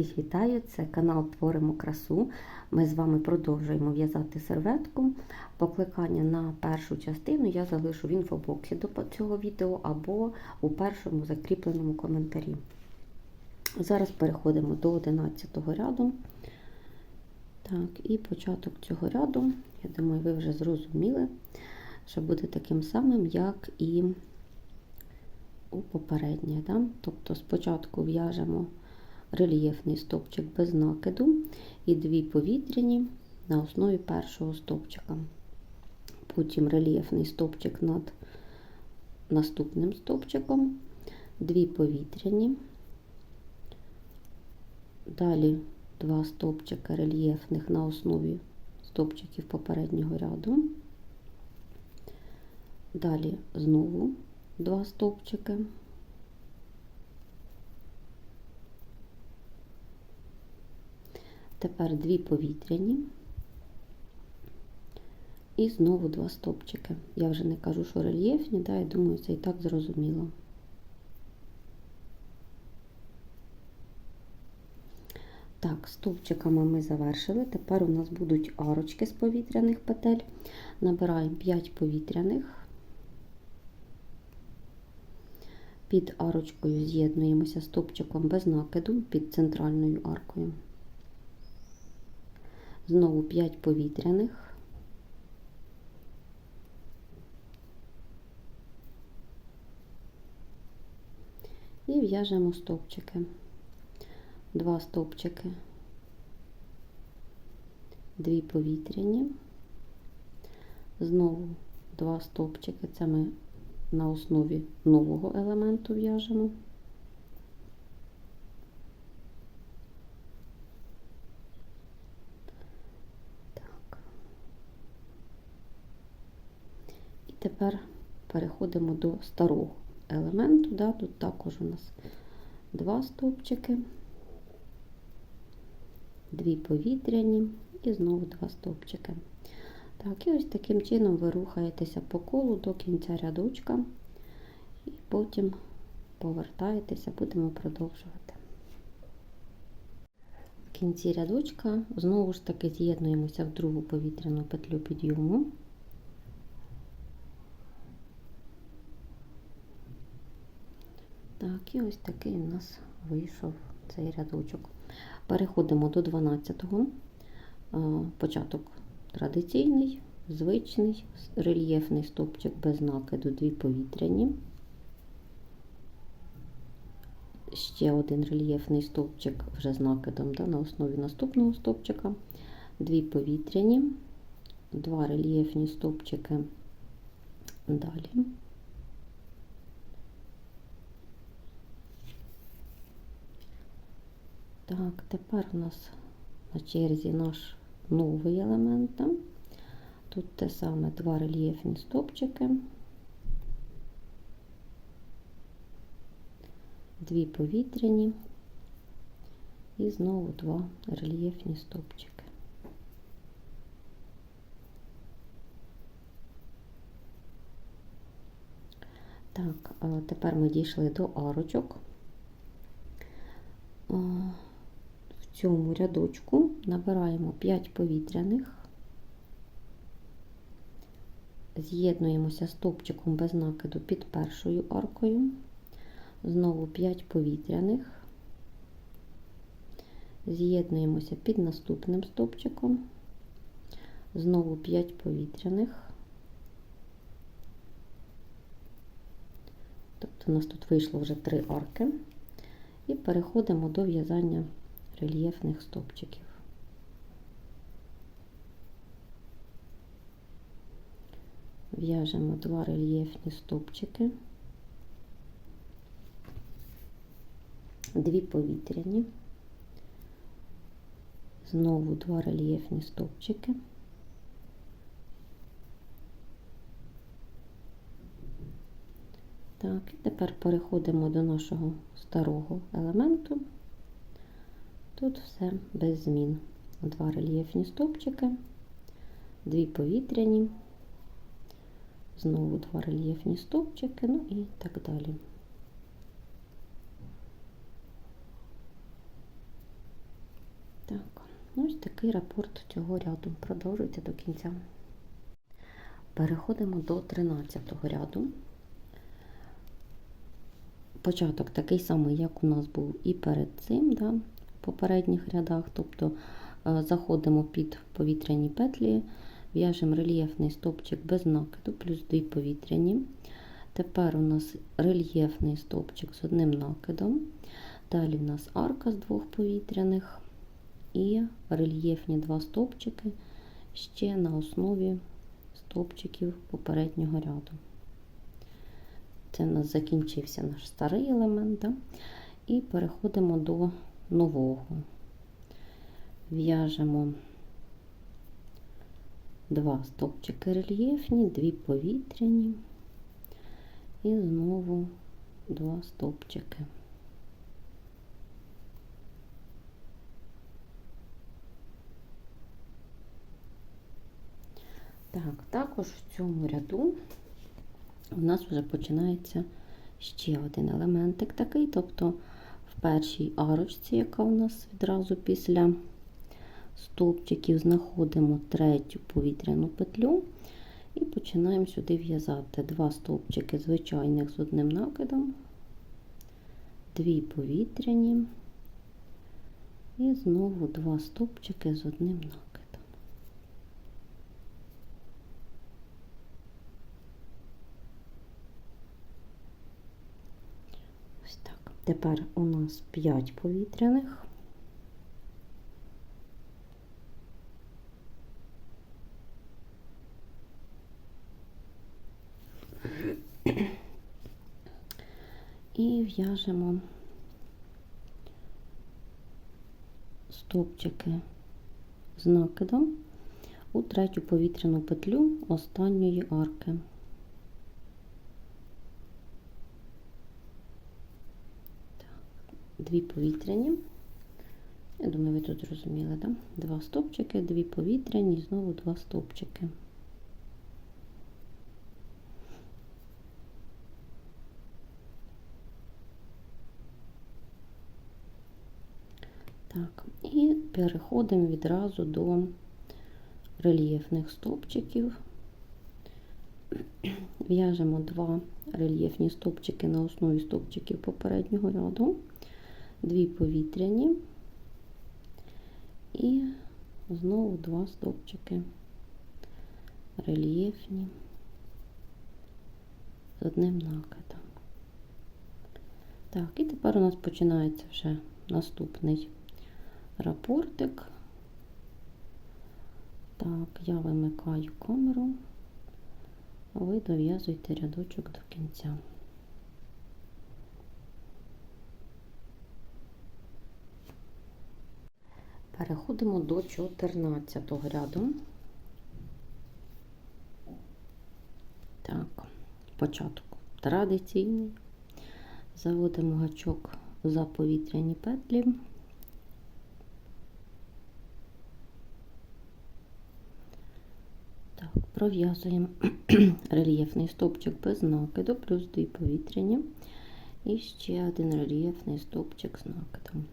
Всіх вітаю! Це канал Творимо красу. Ми з вами продовжуємо в'язати серветку. Покликання на першу частину я залишу в інфобоксі до цього відео або у першому закріпленому коментарі. Зараз переходимо до 11 ряду. Так, і початок цього ряду, я думаю, ви вже зрозуміли, що буде таким самим, як і у попереднє. Да? Тобто спочатку в'яжемо рельєфний стовпчик без накиду і дві повітряні на основі першого стовпчика. Потім рельєфний стовпчик над наступним стовпчиком, дві повітряні, далі два стовпчика рельєфних на основі стовпчиків попереднього ряду. Далі знову два стовпчики. Тепер дві повітряні і знову два стовпчики. Я вже не кажу, що рельєфні, да, я думаю, це і так зрозуміло. Так, стовпчиками ми завершили. Тепер у нас будуть арочки з повітряних петель. Набираємо 5 повітряних. Під арочкою з'єднуємося стовпчиком без накиду під центральною аркою. Знову 5 повітряних. І в'яжемо стовпчики. Два стовпчики, дві повітряні, знову два стовпчики, це ми на основі нового елементу в'яжемо. І тепер переходимо до старого елементу. Да? Тут також у нас два стовпчики, дві повітряні і знову два стовпчики. Так, і ось таким чином ви рухаєтеся по колу до кінця рядочка, і потім повертаєтеся, будемо продовжувати. В кінці рядочка знову ж таки з'єднуємося в другу повітряну петлю підйому. Так, і ось такий у нас вийшов цей рядочок. Переходимо до 12-го. Початок традиційний, звичний, рельєфний стовпчик без накиду, дві повітряні. Ще один рельєфний стовпчик вже з накидом да, на основі наступного стовпчика, дві повітряні, два рельєфні стовпчики далі. Так, тепер у нас на черзі наш новий елемент. Тут те саме два рельєфні стовпчики, дві повітряні і знову два рельєфні стовпчики. Так, тепер ми дійшли до арочок. В цьому рядочку. Набираємо 5 повітряних, з'єднуємося стовпчиком без накиду під першою аркою, знову 5 повітряних, з'єднуємося під наступним стовпчиком, знову 5 повітряних. Тобто у нас тут вийшло вже 3 арки, і переходимо до в'язання рельєфних стовпчиків. В'яжемо два рельєфні стовпчики, дві повітряні, знову два рельєфні стовпчики. Так, і тепер переходимо до нашого старого елементу. Тут все без змін. Два рельєфні стовпчики, дві повітряні, знову два рельєфні стовпчики, ну і так далі. Так, Ось такий рапорт цього ряду. Продовжуйте до кінця. Переходимо до 13 ряду. Початок такий самий, як у нас був і перед цим, да, попередніх рядах. Тобто е, заходимо під повітряні петлі, в'яжемо рельєфний стовпчик без накиду, плюс 2 повітряні. Тепер у нас рельєфний стовпчик з одним накидом. Далі у нас арка з двох повітряних і рельєфні два стовпчики ще на основі стовпчиків попереднього ряду. Це у нас закінчився наш старий елемент. Да? І переходимо до нового. В'яжемо два стовпчики рельєфні, дві повітряні і знову два стовпчики. Так, також в цьому ряду у нас вже починається ще один елементик такий, тобто першій арочці, яка у нас відразу після стовпчиків, знаходимо третю повітряну петлю. І починаємо сюди в'язати. Два стовпчики звичайних з одним накидом, дві повітряні. І знову два стовпчики з одним накидом. Ось так. Тепер у нас 5 повітряних. І в'яжемо стовпчики з накидом у третю повітряну петлю останньої арки. Дві повітряні. Я думаю, ви тут зрозуміли, да? Два стовпчики, дві повітряні, і знову два стовпчики. Так, і переходимо відразу до рельєфних стовпчиків. В'яжемо два рельєфні стовпчики на основі стовпчиків попереднього ряду, дві повітряні і знову два стовпчики рельєфні з одним накидом. Так, і тепер у нас починається вже наступний рапортик. Так, я вимикаю камеру, ви дов'язуйте рядочок до кінця. Переходимо до 14 ряду. Так, початок традиційний. Заводимо гачок за повітряні петлі. Так, пров'язуємо рельєфний стовпчик без накиду, плюс дві повітряні. І ще один рельєфний стовпчик з накидом.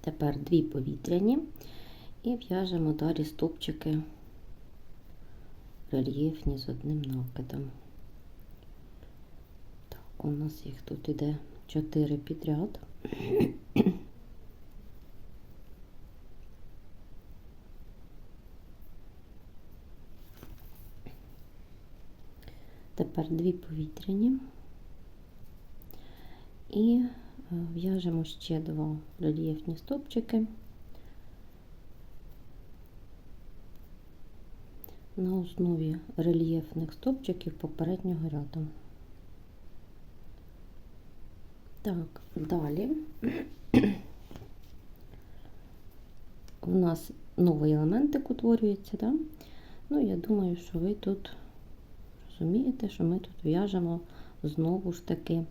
Тепер дві повітряні і в'яжемо далі стовпчики рельєфні з одним накидом. Так, у нас їх тут іде 4 підряд. Тепер дві повітряні і в'яжемо ще два рельєфні стовпчики на основі рельєфних стовпчиків попереднього ряду. Так, далі у нас новий елементик утворюється, да? ну я думаю, що ви тут розумієте, що ми тут в'яжемо знову ж таки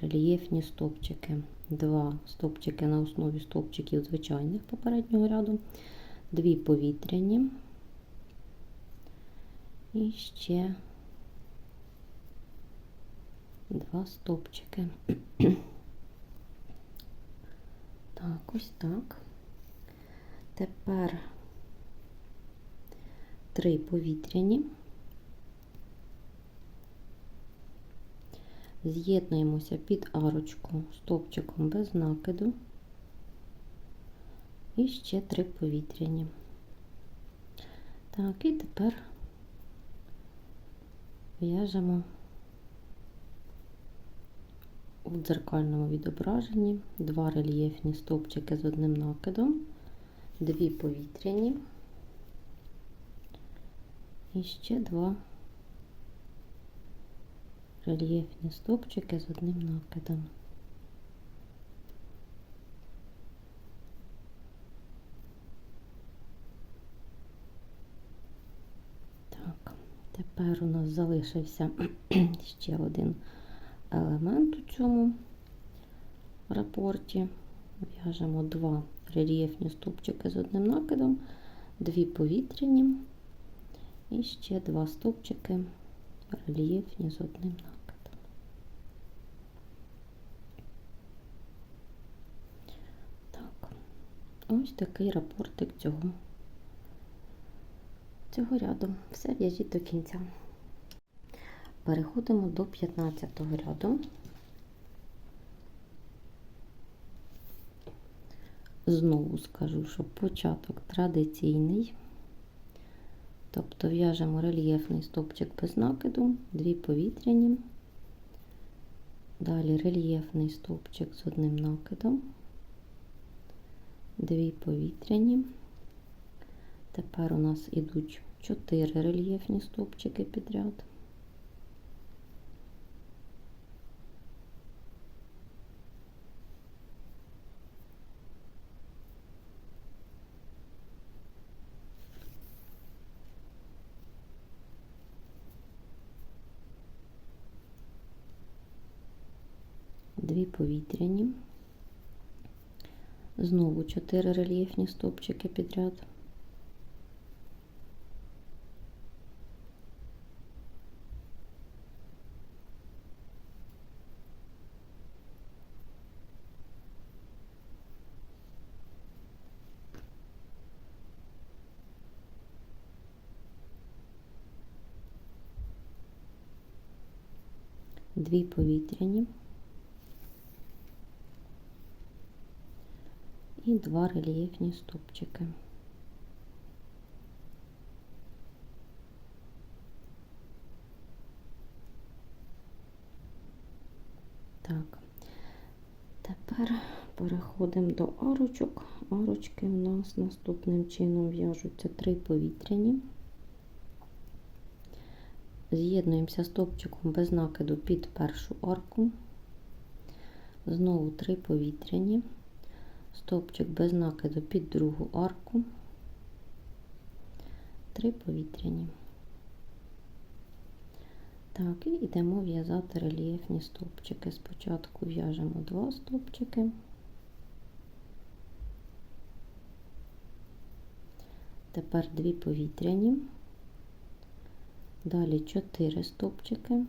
рельєфні стовпчики. Два стовпчики на основі стовпчиків звичайних попереднього ряду, дві повітряні і ще два стовпчики. Так, ось так. Тепер три повітряні. З'єднуємося під арочку стовпчиком без накиду. І ще три повітряні. Так, і тепер в'яжемо у дзеркальному відображенні два рельєфні стовпчики з одним накидом, дві повітряні і ще два рельєфні стовпчики з одним накидом. Так, тепер у нас залишився ще один елемент у цьому рапорті. В'яжемо два рельєфні стовпчики з одним накидом, дві повітряні і ще два стовпчики рельєфні з одним накидом. Так, ось такий рапортик цього, цього ряду. Все в'яжіть до кінця. Переходимо до 15 ряду. Знову скажу, що початок традиційний. Тобто в'яжемо рельєфний стовпчик без накиду, дві повітряні, далі рельєфний стовпчик з одним накидом, дві повітряні. Тепер у нас ідуть чотири рельєфні стовпчики підряд. Дві повітряні, знову чотири рельєфні стовпчики підряд. Дві повітряні. І два рельєфні стовпчики. Так, тепер переходимо до арочок. Арочки у нас наступним чином в'яжуться три повітряні. З'єднуємося стовпчиком без накиду під першу арку, знову три повітряні стовпчик без накиду під другу арку, три повітряні. Так, і йдемо в'язати рельєфні стовпчики. Спочатку в'яжемо два стовпчики, тепер дві повітряні, далі чотири стовпчики.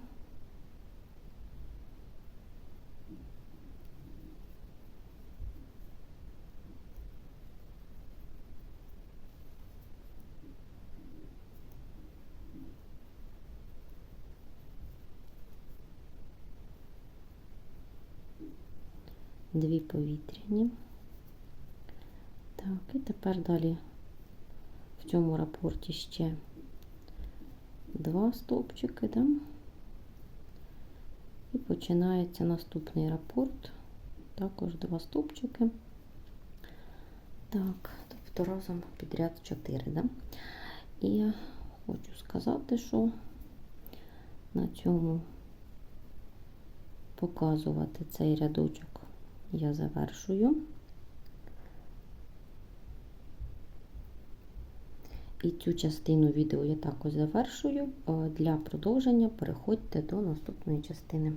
Дві повітряні. Так, і тепер далі в цьому рапорті ще два стовпчики, да? і починається наступний рапорт, також два стовпчики. Так, тобто разом підряд 4, да? І хочу сказати, що на цьому показувати цей рядочок я завершую. І цю частину відео я також завершую. Для продовження переходьте до наступної частини.